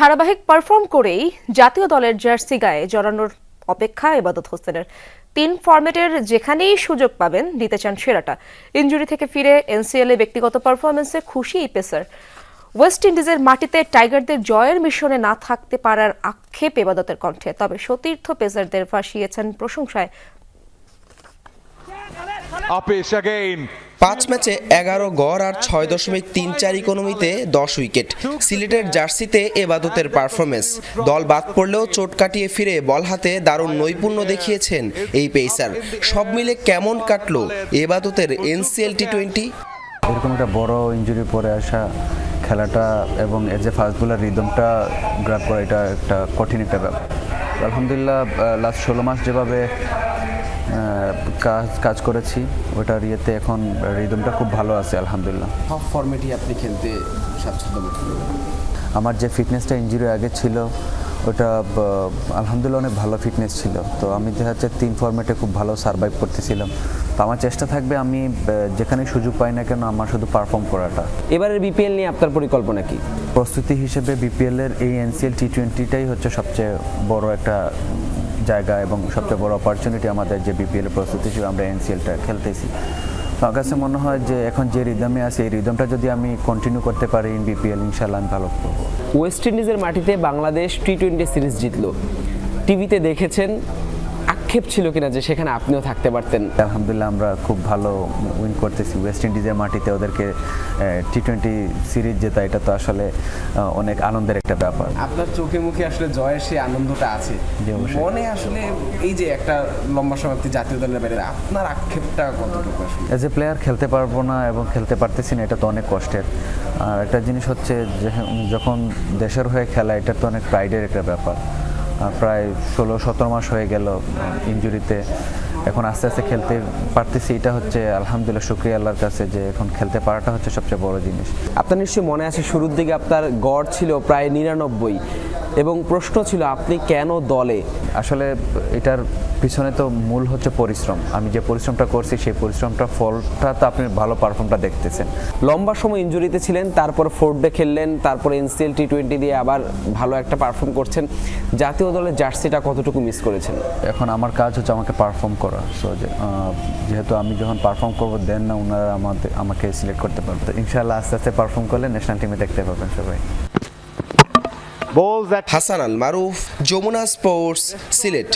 ধারাবাহিক পারফর্ম করেই জাতীয় দলের জার্সি গায়ে জড়ানোর অপেক্ষা এবাদত হোসেনের। তিন ফরম্যাটের যেখানেই সুযোগ পাবেন, দিতে চান সেরাটা। ইনজুরি থেকে ফিরে এনসিএল এ ব্যক্তিগত পারফরমেন্সে খুশি পেসার। ওয়েস্ট ইন্ডিজের মাটিতে টাইগারদের জয়ের মিশনে না থাকতে পারার আক্ষেপ এবাদতের কণ্ঠে, তবে সতীর্থ পেসারদের ফাঁসিয়েছেন প্রশংসায়. পাঁচ ম্যাচে এগারো গড় আর ছয় দশমিক তিন চার ইকোনমিতে দশ উইকেট। সিলেটের জার্সিতে এবাদতের পারফরমেন্স দল বাদ পড়লেও চোট কাটিয়ে ফিরে বল হাতে দারুণ নৈপুণ্য দেখিয়েছেন এই পেসার। সব মিলে কেমন কাটলো এবাদতের এনসিএল টি টোয়েন্টি এরকম একটা বড় ইঞ্জুরি পরে আসা খেলাটা এবং এর যে ফাস্ট বোলার রিদমটা গ্রাপ করা এটা একটা কঠিন একটা ব্যাপার। আলহামদুলিল্লাহ লাস্ট ষোলো মাস যেভাবে কাজ কাজ করেছি। ওটার ইয়েতে এখন রিদমটা খুব ভালো আছে আলহামদুলিল্লাহ। সব ফর্মেটই আপনি খেলতে স্বাচ্ছন্দ্য আমার যে ফিটনেসটা ইঞ্জুরি আগে ছিল ওটা আলহামদুলিল্লাহ অনেক ভালো ফিটনেস ছিল। তো আমি দেখা যাচ্ছে তিন ফর্মেটে খুব ভালো সার্ভাইভ করতেছিলাম। তো আমার চেষ্টা থাকবে আমি যেখানে সুযোগ পাই না কেন আমার শুধু পারফর্ম করাটা। এবারের বিপিএল নিয়ে আপনার পরিকল্পনা কি? প্রস্তুতি হিসেবে বিপিএল এর এই এনসিএল টি টোয়েন্টিটাই হচ্ছে সবচেয়ে বড় একটা জায়গা এবং সবচেয়ে বড় অপরচুনিটি আমাদের যে বিপিএল প্রস্তুতি ছিল, আমরা এনসিএলটা খেলতেছি। তো আমার কাছে মনে হয় যে এখন যে রিদমে আছে, এই রিদমটা যদি আমি কন্টিনিউ করতে পারি ইন বিপিএল ইনশাল্লাহ আমি ভালো করব। ওয়েস্ট ইন্ডিজের মাটিতে বাংলাদেশ টি টোয়েন্টি সিরিজ জিতলো। টিভিতে দেখেছেন আক্ষেপ ছিল কিনা যে সেখানে আপনিও থাকতে পারতেন? আলহামদুলিল্লাহ আমরা খুব ভালো উইন করতেছি। ওয়েস্ট ইন্ডিজের মাটিতে ওদেরকে টি টোয়েন্টি সিরিজ জেতা এটা তো আসলে অনেক আনন্দের একটা ব্যাপার। আপনার চোখে মুখে আসলে জয়ের সেই আনন্দটা আছে। মনে আসলে এই যে একটা লম্বা সমাপ্তি জাতীয় দলের বাইরে আপনার আক্ষেপটা কতটুকু আসলে? অ্যাজ এ প্লেয়ার খেলতে পারব না এবং খেলতে পারতেছি না এটা তো অনেক কষ্টের। আর একটা জিনিস হচ্ছে যে যখন দেশের হয়ে খেলা এটা তো অনেক প্রাইডের একটা ব্যাপার। প্রায় ষোলো সতেরো মাস হয়ে গেল ইঞ্জুরিতে এখন আস্তে আস্তে খেলতে পারতেছি। এটা হচ্ছে আলহামদুলিল্লাহ শুক্রিয়া আল্লাহর কাছে যে এখন খেলতে পারাটা হচ্ছে সবচেয়ে বড় জিনিস। আপনার নিশ্চয়ই মনে আছে শুরুর দিকে আপনার গড় ছিল প্রায় নিরানব্বই। এবং প্রশ্ন ছিল আপনি কেন দলে? আসলে এটার পিছনে তো মূল হচ্ছে পরিশ্রম। আমি যে পরিশ্রমটা করছি সেই পরিশ্রমটা ফলটা তো আপনি ভালো পারফর্মটা দেখতেছেন। লম্বা সময় ইঞ্জুরিতে ছিলেন তারপর ফোর্থ ডে খেললেন তারপর এনসিএল টি টোয়েন্টি দিয়ে আবার ভালো একটা পারফর্ম করছেন। জাতীয় দলের জার্সিটা কতটুকু মিস করেছেন? এখন আমার কাজ হচ্ছে আমাকে পারফর্ম করা। সো যেহেতু আমি যখন পারফর্ম করব দেন না ওনারা আমাদের আমাকে সিলেক্ট করতে পারবে। তো ইনশাআল্লাহ আস্তে আস্তে পারফর্ম করলে ন্যাশনাল টিমে দেখতে পাবেন সবাই। হাসান আল মারুফ যমুনা স্পোর্টস সিলেট।